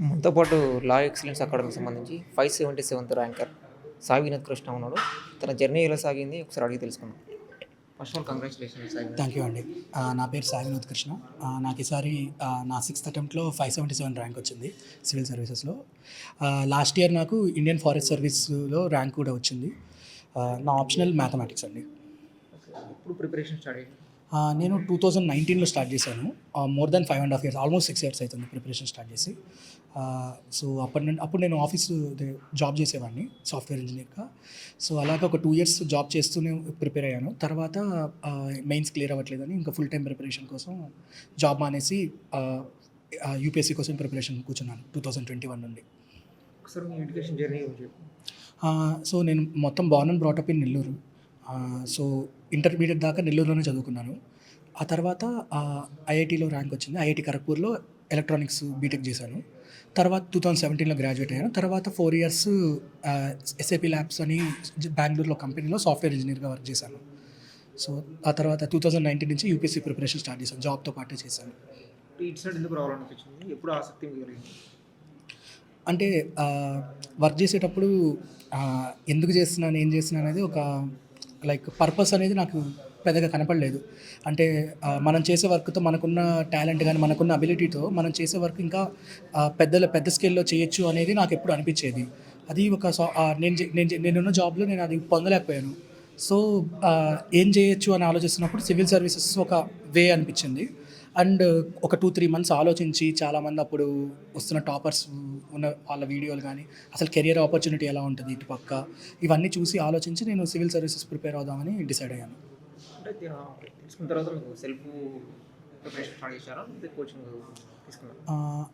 మనతో పాటు లా ఎక్సలెన్స్ అకాడమీకి సంబంధించి five seventy seventh ranker Sai Vinod Krishna ఉన్నాడు. తన జర్నీ ఎలా సాగింది? ఒకసారి అడిగి తెలుసుకుందాం. First of all congratulation Sai. Thank you అండి. ఆ, నా పేరు సాయి వినోద్ కృష్ణ. ఆ, నాకు ఈసారి నా సిక్స్త్ అటెంప్ట్లో ఫైవ్ సెవెంటీ సెవెన్ ర్యాంక్ వచ్చింది సివిల్ సర్వీసెస్లో. లాస్ట్ ఇయర్ నాకు ఇండియన్ ఫారెస్ట్ సర్వీస్లో ర్యాంక్ కూడా వచ్చింది. ఆ, నా ఆప్షనల్ మ్యాథమెటిక్స్ అండి. ఇప్పుడు ప్రిపరేషన్ స్టార్ట్ అయ్యింది నేను టూ థౌజండ్ నైన్టీన్లో స్టార్ట్ చేశాను. More then five and half years almost six years అవుతుంది ప్రిపరేషన్ స్టార్ట్ చేసి. సో అప్పటి నుండి అప్పుడు నేను ఆఫీస్ జాబ్ చేసేవాడిని సాఫ్ట్వేర్ ఇంజనీర్గా సో అలాగే ఒక టూ ఇయర్స్ జాబ్ చేస్తూనే ప్రిపేర్ అయ్యాను. తర్వాత మెయిన్స్ క్లియర్ అవ్వట్లేదని ఇంకా ఫుల్ టైం ప్రిపరేషన్ కోసం జాబ్ మానేసి యూపీఎస్సీ కోసం ప్రిపరేషన్ కూర్చున్నాను టూ థౌజండ్ ట్వంటీ వన్ నుండి సో నేను మొత్తం born and brought up in Nellore. So intermediate దాకా నెల్లూరులోనే చదువుకున్నాను. ఆ తర్వాత ఐఐటీలో ర్యాంక్ వచ్చింది. ఐఐటి ఖరగ్పూర్లో ఎలక్ట్రానిక్స్ బీటెక్ చేశాను. తర్వాత టూ థౌజండ్ సెవెంటీన్లో గ్రాడ్యుయేట్ అయ్యాను. తర్వాత ఫోర్ ఇయర్స్ ఎస్ఏపీ ల్యాబ్స్ అని బెంగళూరులో కంపెనీలో సాఫ్ట్వేర్ ఇంజనీర్గా వర్క్ చేశాను. సో ఆ తర్వాత టూ థౌజండ్ నైన్టీన్ నుంచి యూపీఎస్సీ ప్రిపరేషన్ స్టార్ట్ చేశాను. జాబ్తో పాటే చేశాను. ఎప్పుడు ఆసక్తి అంటే వర్క్ చేసేటప్పుడు ఎందుకు చేస్తున్నాను ఏం చేస్తున్నాను అనేది ఒక లైక్ పర్పస్ అనేది నాకు పెద్దగా కనపడలేదు. అంటే మనం చేసే వర్క్తో మనకున్న టాలెంట్ కానీ మనకున్న అబిలిటీతో మనం చేసే వర్క్ ఇంకా పెద్దల పెద్ద స్కేల్లో చేయొచ్చు అనేది నాకు ఎప్పుడు అనిపించేది. అది ఒక సా- నేను నేను నేనున్న జాబ్లో నేను అది పొందలేకపోయాను. సో ఏం చేయొచ్చు అని ఆలోచిస్తున్నప్పుడు సివిల్ సర్వీసెస్ ఒక వే అనిపించింది. అండ్ ఒక టూ త్రీ మంత్స్ ఆలోచించి చాలామంది అప్పుడు వస్తున్న టాపర్స్ ఉన్న వాళ్ళ వీడియోలు కానీ అసలు కెరియర్ ఆపర్చునిటీ ఎలా ఉంటుంది ఇటు పక్క ఇవన్నీ చూసి ఆలోచించి నేను సివిల్ సర్వీసెస్ ప్రిపేర్ అవుదామని డిసైడ్ అయ్యాను.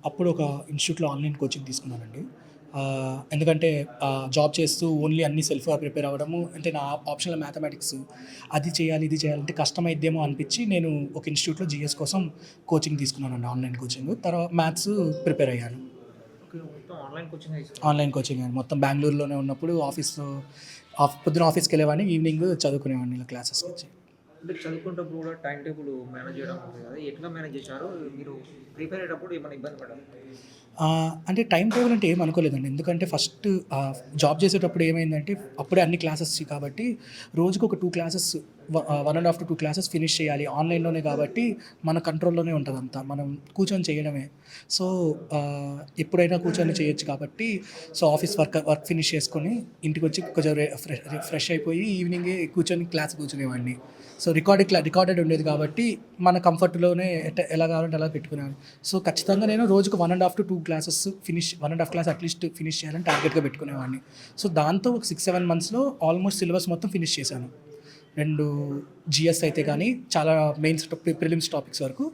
అప్పుడు ఒక ఇన్స్టిట్యూట్లో ఆన్లైన్ కోచింగ్ తీసుకున్నానండి. ఎందుకంటే జాబ్ చేస్తూ ఓన్లీ అన్ని సెల్ఫ్గా ప్రిపేర్ అవ్వడము అంటే నా ఆప్షనల్ మ్యాథమెటిక్స్ అది చేయాలి ఇది చేయాలంటే కష్టమైద్దేమో అనిపించి నేను ఒక ఇన్స్టిట్యూట్లో జిఎస్ కోసం కోచింగ్ తీసుకున్నానండి ఆన్లైన్ కోచింగ్. తర్వాత మ్యాథ్స్ ప్రిపేర్ అయ్యాను. ఆన్లైన్ కోచింగ్ తీసుకున్నారా ఆన్లైన్ కోచింగ్ అండి. మొత్తం బెంగళూరులోనే ఉన్నప్పుడు ఆఫీస్లో ఆఫ్ పొద్దున ఆఫీస్కి వెళ్ళేవాడిని ఈవినింగ్ చదువుకునేవాడిని ఇలా క్లాసెస్కి వచ్చి. అంటే చదువుకున్నప్పుడు కూడా టైం టేబుల్ మేనేజ్ చేయడం కదా ఎట్లా మేనేజ్ చేశారు? మీరు ప్రిపేర్ అయ్యేటప్పుడు ఏమైనా ఇబ్బంది పడ్డారు? అంటే టైం టేబుల్ అంటే ఏం అనుకోలేదండి. ఎందుకంటే ఫస్ట్ జాబ్ చేసేటప్పుడు ఏమైందంటే అప్పుడే అన్ని క్లాసెస్ కాబట్టి రోజుకు ఒక two classes one and half to two classes finish చేయాలి. ఆన్లైన్లోనే కాబట్టి మన కంట్రోల్లోనే ఉంటుంది అంతా మనం కూర్చొని చేయడమే. సో ఎప్పుడైనా కూర్చొని చేయొచ్చు కాబట్టి so office work work finish చేసుకొని ఇంటికి వచ్చి కొంచెం ఫ్రెష్ అయిపోయి ఈవినింగ్ కూర్చొని క్లాస్ కూర్చునేవాడిని. సో రికార్డెడ్ రికార్డెడ్ ఉండేది కాబట్టి మన కంఫర్ట్లోనే ఎట్ట- ఎలా కావాలంటే అలా పెట్టుకునేవాడిని. సో ఖచ్చితంగా నేను రోజుకు one and half to two classes finish one and half class at least finish చేయాలని టార్గెట్గా పెట్టుకునేవాడిని. సో దాంతో ఒక సిక్స్ సెవెన్ మంత్స్లో ఆల్మోస్ట్ సిలబస్ మొత్తం ఫినిష్ చేశాను. రెండు జిఎస్ అయితే కానీ చాలా మెయిన్స్ ప్రిలిమ్స్ టాపిక్స్ వరకు.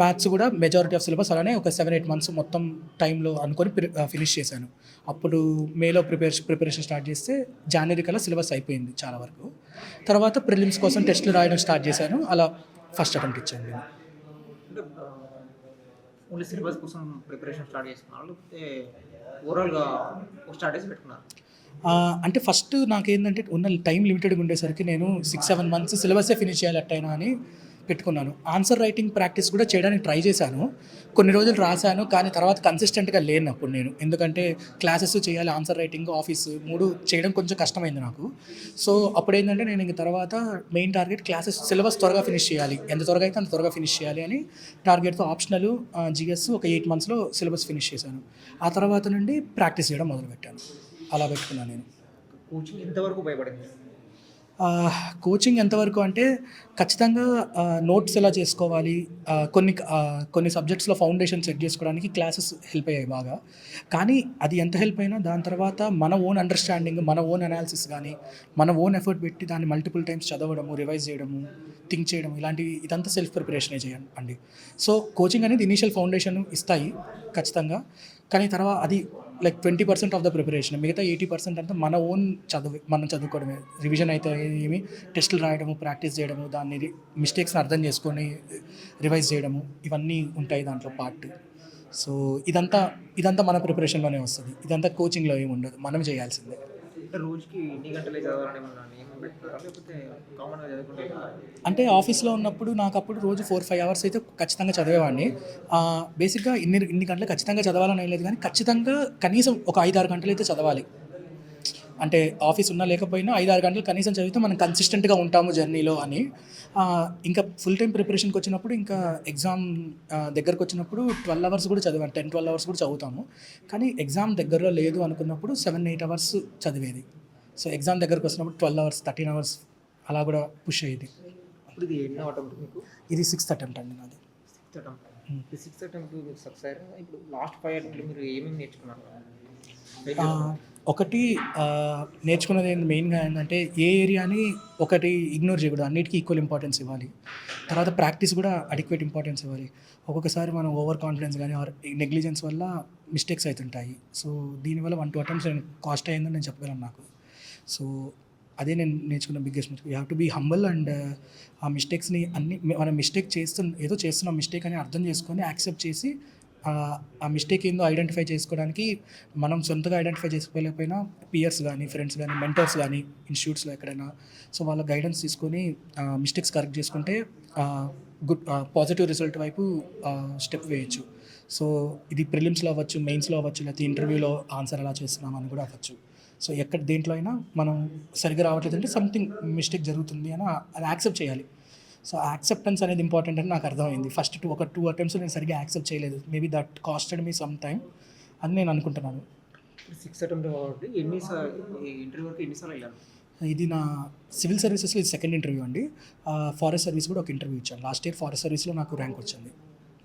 మ్యాథ్స్ కూడా మెజారిటీ ఆఫ్ సిలబస్ అలానే ఒక సెవెన్ ఎయిట్ మంత్స్ మొత్తం టైంలో అనుకొని ఫినిష్ చేశాను. అప్పుడు మేలో ప్రిపేర్ ప్రిపరేషన్ స్టార్ట్ చేస్తే జనవరి కల్లా సిలబస్ అయిపోయింది చాలా వరకు. తర్వాత ప్రిలిమ్స్ కోసం టెస్ట్లు రాయడం స్టార్ట్ చేశాను. అలా ఫస్ట్ అటెంప్ట్ ఇచ్చాను నేను. ఓన్లీ సిలబస్ కోసం ప్రిపరేషన్ స్టార్ట్ చేసుకున్నారు లేకపోతే ఓవరాల్గా స్టార్ట్ చేసి పెట్టుకున్నారు? అంటే ఫస్ట్ నాకేంటంటే ఉన్న టైం లిమిటెడ్గా ఉండేసరికి నేను సిక్స్ సెవెన్ మంత్స్ సిలబసే ఫినిష్ చేయాలి అట్టయినా అని పెట్టుకున్నాను. ఆన్సర్ రైటింగ్ ప్రాక్టీస్ కూడా చేయడానికి ట్రై చేశాను. కొన్ని రోజులు రాశాను కానీ తర్వాత కన్సిస్టెంట్గా లేను అప్పుడు నేను. ఎందుకంటే క్లాసెస్ చేయాలి ఆన్సర్ రైటింగ్ ఆఫీస్ మూడు చేయడం కొంచెం కష్టమైంది నాకు. సో అప్పుడు ఏంటంటే నేను ఇంక తర్వాత మెయిన్ టార్గెట్ క్లాసెస్ సిలబస్ త్వరగా ఫినిష్ చేయాలి. ఎంత త్వరగా అయితే అంత త్వరగా ఫినిష్ చేయాలి అని టార్గెట్తో ఆప్షనల్ జిఎస్ ఒక ఎయిట్ మంత్స్లో సిలబస్ ఫినిష్ చేశాను. ఆ తర్వాత నుండి ప్రాక్టీస్ చేయడం మొదలుపెట్టాను. అలా పెట్టుకున్నాను నేను. కోచింగ్ ఎంతవరకు ఉపయోగపడింది? ఆ, కోచింగ్ ఎంతవరకు అంటే ఖచ్చితంగా నోట్స్ ఎలా చేసుకోవాలి కొన్ని కొన్ని సబ్జెక్ట్స్లో ఫౌండేషన్ సెట్ చేసుకోవడానికి క్లాసెస్ హెల్ప్ అయ్యాయి బాగా. కానీ అది ఎంత హెల్ప్ అయినా దాని తర్వాత మన ఓన్ అండర్స్టాండింగ్ మన ఓన్ అనాలిసిస్ కానీ మన ఓన్ ఎఫర్ట్ పెట్టి దాన్ని మల్టిపుల్ టైమ్స్ చదవడము రివైజ్ చేయడము థింక్ చేయడం ఇలాంటివి ఇదంతా సెల్ఫ్ ప్రిపరేషనే చేయండి అండి. సో కోచింగ్ అనేది ఇనీషియల్ ఫౌండేషన్ ఇస్తాయి ఖచ్చితంగా. కానీ తర్వాత అది like twenty percent of the preparation మిగతా ఎయిటీ పర్సెంట్ అంతా మన ఓన్ చదువు మనం చదువుకోవడమే. రివిజన్ అయితే ఏమి టెస్టులు రాయడము ప్రాక్టీస్ చేయడము దాన్ని మిస్టేక్స్ని అర్థం చేసుకొని రివైజ్ చేయడము ఇవన్నీ ఉంటాయి దాంట్లో పార్ట్ సో ఇదంతా ఇదంతా మన ప్రిపరేషన్లోనే వస్తుంది. ఇదంతా కోచింగ్లో ఏమి ఉండదు. మనం చేయాల్సిందే. రోజుకి ఎన్ని గంటలే చదవాలని అంటే ఆఫీస్లో ఉన్నప్పుడు నాకు అప్పుడు రోజు ఫోర్ ఫైవ్ అవర్స్ అయితే ఖచ్చితంగా చదివేవాడిని. బేసిక్గా ఇన్ని ఇన్ని గంటలు ఖచ్చితంగా చదవాలని లేదు కానీ ఖచ్చితంగా కనీసం ఒక ఐదు ఆరు గంటలు అయితే చదవాలి. అంటే ఆఫీస్ ఉన్నా లేకపోయినా ఐదు ఆరు గంటలు కనీసం చదివితే మనం కన్సిస్టెంట్గా ఉంటాము జర్నీలో అని. ఇంకా ఫుల్ టైం ప్రిపరేషన్కి వచ్చినప్పుడు ఇంకా ఎగ్జామ్ దగ్గరకు వచ్చినప్పుడు ట్వెల్వ్ అవర్స్ కూడా చదివాను. టెన్ ట్వెల్వ్ అవర్స్ కూడా చదువుతాము. కానీ ఎగ్జామ్ దగ్గరలో లేదు అనుకున్నప్పుడు సెవెన్ ఎయిట్ అవర్స్ చదివేది. సో ఎగ్జామ్ దగ్గరకు వచ్చినప్పుడు ట్వెల్వ్ అవర్స్ థర్టీన్ అవర్స్ అలా కూడా పుష్ అయ్యేది. ఇది సిక్స్త్ అటెంప్ట్ అండి నాది. సిక్స్త్ అటెంప్ట్ సిక్స్త్ సక్సెస్ అయ్యారు ఇప్పుడు లాస్ట్ ఫైవ్ అటెంప్ట్ మీరు ఏమేమి నేర్చుకున్నారు? ఒకటి నేర్చుకున్నది ఏంటి మెయిన్గా ఏంటంటే ఏ ఏరియాని ఒకటి ఇగ్నోర్ చేయకూడదు. అన్నిటికీ ఈక్వల్ ఇంపార్టెన్స్ ఇవ్వాలి. తర్వాత ప్రాక్టీస్ కూడా అడిక్వేట్ ఇంపార్టెన్స్ ఇవ్వాలి. ఒక్కొక్కసారి మనం ఓవర్ కాన్ఫిడెన్స్ కానీ ఆర్ నెగ్లిజెన్స్ వల్ల మిస్టేక్స్ అవుతుంటాయి సో దీనివల్ల వన్ టూ అటెంప్ట్స్ నేను కాస్ట్ అయ్యిందని నేను చెప్పగలను నాకు. సో అదే నేను నేర్చుకున్న biggest mistake. You have to be humble and ఆ మిస్టేక్స్ని అన్ని మనం మిస్టేక్ చేస్తు ఏదో చేస్తున్నాం మిస్టేక్ అని అర్థం చేసుకొని యాక్సెప్ట్ చేసి ఆ మిస్టేక్ ఏందో ఐడెంటిఫై చేసుకోవడానికి మనం సొంతగా ఐడెంటిఫై చేసుకోలేకపోయినా పియర్స్ కానీ ఫ్రెండ్స్ కానీ మెంటర్స్ కానీ ఇన్స్టిట్యూట్స్లో ఎక్కడైనా. సో వాళ్ళ గైడెన్స్ తీసుకొని మిస్టేక్స్ కరెక్ట్ చేసుకుంటే గుడ్ పాజిటివ్ రిజల్ట్ వైపు స్టెప్ వేయచ్చు. సో ఇది ప్రిలిమ్స్లో అవ్వచ్చు మెయిన్స్లో అవ్వచ్చు లేకపోతే ఇంటర్వ్యూలో ఆన్సర్ ఎలా చేస్తున్నాం అని కూడా అవ్వచ్చు. సో ఎక్కడ దేంట్లో అయినా మనం సరిగ్గా రావట్లేదంటే సంథింగ్ మిస్టేక్ జరుగుతుంది అని అది యాక్సెప్ట్ చేయాలి. సో యాక్సెప్టెన్స్ అనేది ఇంపార్టెంట్ అని నాకు అర్థమైంది. ఫస్ట్ టూ ఒక టూ అటెంప్ట్స్ నేను సరిగ్గా యాక్సెప్ట్ చేయలేదు. Maybe that costed me some time అని నేను అనుకుంటున్నాను. అటెంప్ట్ ఎన్నిసార్లు వెళ్ళాను ఇది నా సివిల్ సర్వీసెస్లో ఇది సెకండ్ ఇంటర్వ్యూ అండి. ఫారెస్ట్ సర్వీస్ కూడా ఒక ఇంటర్వ్యూ ఇచ్చాను. లాస్ట్ ఇయర్ ఫారెస్ట్ సర్వీస్లో నాకు ర్యాంక్ వచ్చింది.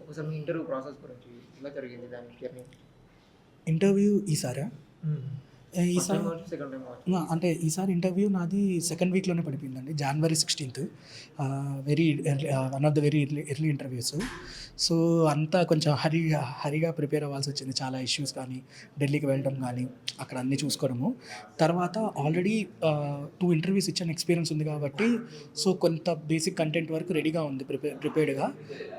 ఒకసారి మీ ఇంటర్వ్యూ ప్రాసెస్ గురించి ఎలా జరిగింది దాని జర్నీ ఇంటర్వ్యూ ఈసారా? ఈసారి అంటే ఈసారి ఇంటర్వ్యూ నాది సెకండ్ వీక్లోనే పడిపోయిందండి జనవరి sixteenth very one of the very early early interviews so అంతా కొంచెం హరి హరిగా ప్రిపేర్ అవ్వాల్సి వచ్చింది చాలా ఇష్యూస్ కానీ ఢిల్లీకి వెళ్ళడం కానీ అక్కడ అన్నీ చూసుకోవడము. తర్వాత ఆల్రెడీ టూ ఇంటర్వ్యూస్ ఇచ్చిన ఎక్స్పీరియన్స్ ఉంది కాబట్టి సో కొంత బేసిక్ కంటెంట్ వరకు రెడీగా ఉంది ప్రిపేర్ ప్రిపేర్డ్గా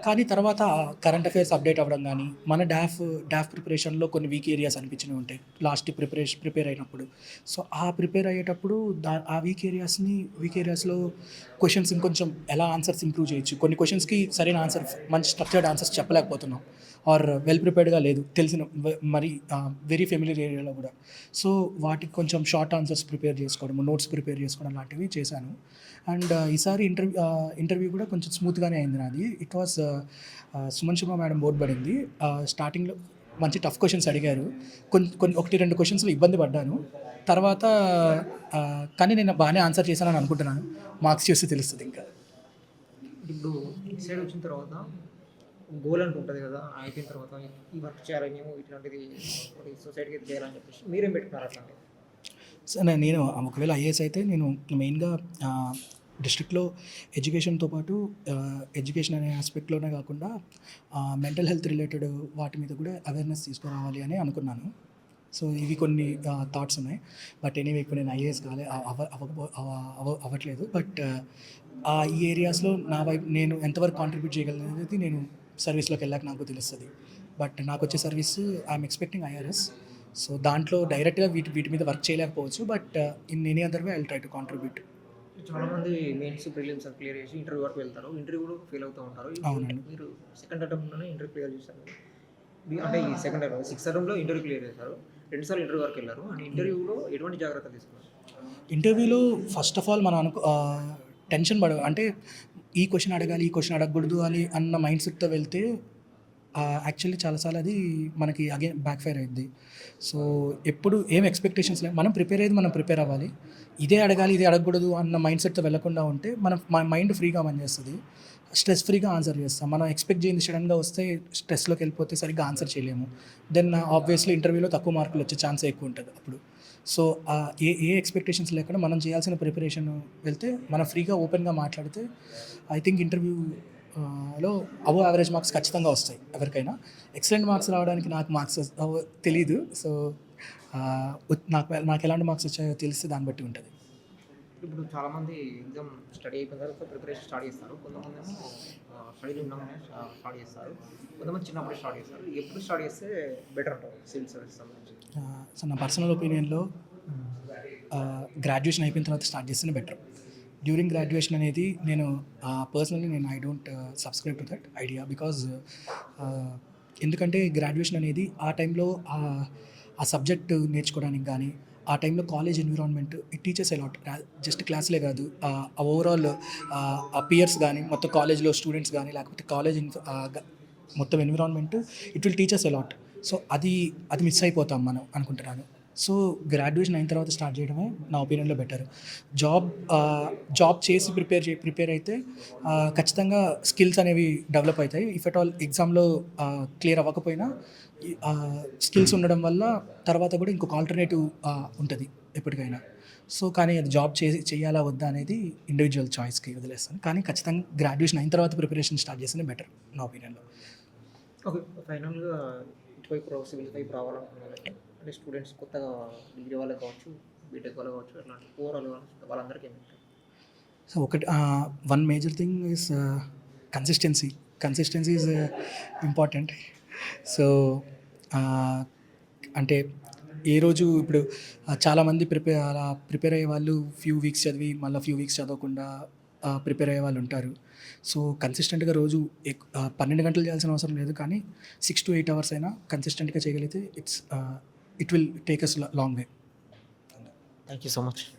కానీ తర్వాత కరెంట్ అఫైర్స్ అప్డేట్ అవ్వడం కానీ మన డాఫ్ డాఫ్ ప్రిపరేషన్లో కొన్ని వీక్ ఏరియాస్ అనిపించినవి ఉంటాయి. లాస్ట్ ప్రిపరేషన్ ప్రిపేర్ అయినప్పుడు. సో ఆ ప్రిపేర్ అయ్యేటప్పుడు దా ఆ వీక్ ఏరియాస్ని వీక్ ఏరియాస్లో క్వశ్చన్స్ ఇంకొంచెం ఎలా ఆన్సర్స్ ఇంప్రూవ్ చేయొచ్చు. కొన్ని క్వశ్చన్స్కి సరైన ఆన్సర్ మంచి స్ట్రక్చర్డ్ ఆన్సర్స్ చెప్పలేకపోతున్నాం. ఆర్ వెల్ ప్రిపేర్డ్గా లేదు తెలిసిన మరి వెరీ ఫెమిలియర్ ఏరియాలో కూడా. సో వాటికి కొంచెం షార్ట్ ఆన్సర్స్ ప్రిపేర్ చేసుకోవడం నోట్స్ ప్రిపేర్ చేసుకోవడం లాంటివి చేశాను. అండ్ ఈసారి ఇంటర్వ్యూ ఇంటర్వ్యూ కూడా కొంచెం స్మూత్గానే అయింది నాది. ఇట్ వాస్ సుమన్ శుభ మేడం బోర్డు పడింది. స్టార్టింగ్లో మంచి టఫ్ క్వశ్చన్స్ అడిగారు. కొన్ని కొన్ని ఒకటి రెండు క్వశ్చన్స్లో ఇబ్బంది పడ్డాను. తర్వాత కానీ నేను బాగానే ఆన్సర్ చేశానని అనుకుంటున్నాను. మార్క్స్ చూస్తే తెలుస్తుంది ఇంకా. ఇప్పుడు సైడ్ వచ్చిన తర్వాత గోల్ అంటూ ఉంటుంది కదా అయిపోయిన తర్వాత ఈ వర్క్ చేయాలి మేము ఇట్లాంటిది సొసైటీకి చేయాలని చెప్పేసి మీరేం పెట్టుకున్నారు అట్లాంటి సో నే- నేను ఒకవేళ ఐఏఎస్ అయితే నేను మెయిన్గా డిస్ట్రిక్ట్లో ఎడ్యుకేషన్తో పాటు ఎడ్యుకేషన్ అనే ఆస్పెక్ట్లోనే కాకుండా మెంటల్ హెల్త్ రిలేటెడ్ వాటి మీద కూడా అవేర్నెస్ తీసుకురావాలి అని అనుకున్నాను. సో ఇవి కొన్ని థాట్స్ ఉన్నాయి. బట్ ఎనీవే ఇప్పుడు నేను ఐఏఎస్ కాలే అవ అవ్వకపో- అవ- అవ్వట్లేదు. బట్ ఆ ఈ ఏరియాస్లో నా వైపు నేను ఎంతవరకు కాంట్రిబ్యూట్ చేయగలను అనేది నేను సర్వీస్లోకి వెళ్ళాక నాకు తెలుస్తుంది. బట్ నాకు వచ్చే service I'm expecting IRS so దాంట్లో డైరెక్ట్గా వీటి వీటి మీద వర్క్ చేయలేకపోవచ్చు. But in any other way I try to contribute చాలా మంది మెయిన్స్ ప్రిలిమ్స్ క్లియర్ చేసి ఇంటర్వ్యూ వరకు వెళ్తారు. ఇంటర్వ్యూలో ఫెయిల్ అవుతూ ఉంటారు. మీరు సెకండ్ అటెంప్ట్లోనే ఇంటర్వ్యూ క్లియర్ చేశారు. అంటే ఈ సెకండ్ అటెంప్ట్ సిక్స్త్ అటెంప్ట్లో ఇంటర్వ్యూ క్లియర్ చేశారు. రెండుసార్లు ఇంటర్వ్యూ వరకు వెళ్ళారు. అండ్ ఇంటర్వ్యూలో ఎటువంటి జాగ్రత్తలు తీసుకున్నారు? ఇంటర్వ్యూలో ఫస్ట్ ఆఫ్ ఆల్ మనం అనుకో టెన్షన్ పడ అంటే ఈ క్వశ్చన్ అడగాలి ఈ క్వశ్చన్ అడగకూడదు అని అన్న మైండ్ సెట్తో వెళ్తే యాక్చువల్లీ చాలాసార్లు అది మనకి అగైన్ బ్యాక్ ఫైర్ అయింది సో ఎప్పుడు ఏం ఎక్స్పెక్టేషన్స్ లేవు. మనం ప్రిపేర్ అయ్యేది మనం ప్రిపేర్ అవ్వాలి. ఇదే అడగాలి ఇదే అడగకూడదు అన్న మైండ్ సెట్తో వెళ్ళకుండా ఉంటే మనం మన మైండ్ ఫ్రీగా పనిచేస్తుంది. స్ట్రెస్ ఫ్రీగా ఆన్సర్ చేస్తాం. మనం ఎక్స్పెక్ట్ చేయింది సడన్గా వస్తే స్ట్రెస్లోకి వెళ్ళిపోతే సరిగ్గా ఆన్సర్ చేయలేము. దెన్ ఆబ్వియస్లీ ఇంటర్వ్యూలో తక్కువ మార్కులు వచ్చే ఛాన్స్ ఎక్కువ ఉంటుంది అప్పుడు. సో ఏ ఏ ఎక్స్పెక్టేషన్స్ లేకుండా మనం చేయాల్సిన ప్రిపరేషన్ వెళ్తే మనం ఫ్రీగా ఓపెన్గా మాట్లాడితే ఐ థింక్ ఇంటర్వ్యూ లో అబో యావరేజ్ మార్క్స్ ఖచ్చితంగా వస్తాయి ఎవరికైనా. ఎక్సలెంట్ మార్క్స్ రావడానికి నాకు మార్క్స్ తెలీదు. సో నాకు నాకు ఎలాంటి మార్క్స్ వచ్చాయో తెలిస్తే దాన్ని బట్టి ఉంటుంది. ఇప్పుడు చాలా మంది ఎగ్జామ్ స్టడీ అయిపోయిన తర్వాత ప్రిపరేషన్ స్టార్ట్ చేస్తారు. కొంతమంది స్టడీలు ఉన్నప్పుడే స్టార్ట్ చేస్తారు. కొంతమంది చిన్నప్పుడే స్టార్ట్ చేస్తారు. ఎప్పుడు స్టార్ట్ చేస్తే బెటర్ ఉంటుంది సివిల్ సర్వీస్ సంబంధించి? సో నా పర్సనల్ ఒపీనియన్లో గ్రాడ్యుయేషన్ అయిపోయిన తర్వాత స్టార్ట్ చేస్తేనే బెటర్ డ్యూరింగ్ గ్రాడ్యుయేషన్ అనేది నేను పర్సనల్లీ నేను I don't subscribe to that idea because ఎందుకంటే గ్రాడ్యుయేషన్ అనేది ఆ టైంలో ఆ సబ్జెక్ట్ నేర్చుకోవడానికి కానీ ఆ టైంలో college environment it teachers a lot just క్లాస్లే కాదు ఆ ఓవరాల్ ఆ పియర్స్ కానీ మొత్తం కాలేజ్లో స్టూడెంట్స్ కానీ లేకపోతే కాలేజ్ మొత్తం environment it will teachers a lot so అది అది మిస్ అయిపోతాం మనం అనుకుంటున్నాను. సో గ్రాడ్యుయేషన్ అయిన తర్వాత స్టార్ట్ చేయడమే నా ఒపీనియన్లో బెటర్ జాబ్ జాబ్ చేసి ప్రిపేర్ చే ప్రిపేర్ అయితే ఖచ్చితంగా స్కిల్స్ అనేవి డెవలప్ అవుతాయి. ఇఫ్ అట్ ఆల్ ఎగ్జామ్లో క్లియర్ అవ్వకపోయినా స్కిల్స్ ఉండడం వల్ల తర్వాత కూడా ఇంకొక ఆల్టర్నేటివ్ ఉంటుంది ఎప్పటికైనా. సో కానీ అది జాబ్ చేసి చేయాలా వద్దా అనేది ఇండివిజువల్ చాయిస్కి వదిలేస్తాను. కానీ ఖచ్చితంగా గ్రాడ్యుయేషన్ అయిన తర్వాత ప్రిపరేషన్ స్టార్ట్ చేస్తేనే బెటర్ నా ఒపీనియన్లో ఓకే ఫైనల్గా ఇటువైపు సివిల్ వైపు రావాలనుకున్న వాళ్ళకి అంటే స్టూడెంట్స్ కొత్తగా డిగ్రీ వాళ్ళకి కావచ్చు బీటెక్ వాళ్ళకి కావచ్చు అట్లాంటి ఓవరాల్ వాళ్ళందరికీ ఏమి సో ఒకటి one major thing is consistency consistency is important so అంటే ఏ రోజు ఇప్పుడు చాలామంది ప్రిపేర్ అలా ప్రిపేర్ అయ్యే వాళ్ళు ఫ్యూ వీక్స్ చదివి మళ్ళీ ఫ్యూ వీక్స్ చదవకుండా ప్రిపేర్ అయ్యే వాళ్ళు ఉంటారు. సో కన్సిస్టెంట్గా రోజు పన్నెండు గంటలు చేయాల్సిన అవసరం లేదు కానీ సిక్స్ టు ఎయిట్ అవర్స్ అయినా కన్సిస్టెంట్గా చేయగలిగితే it's it will take us a long way. Thank you so much.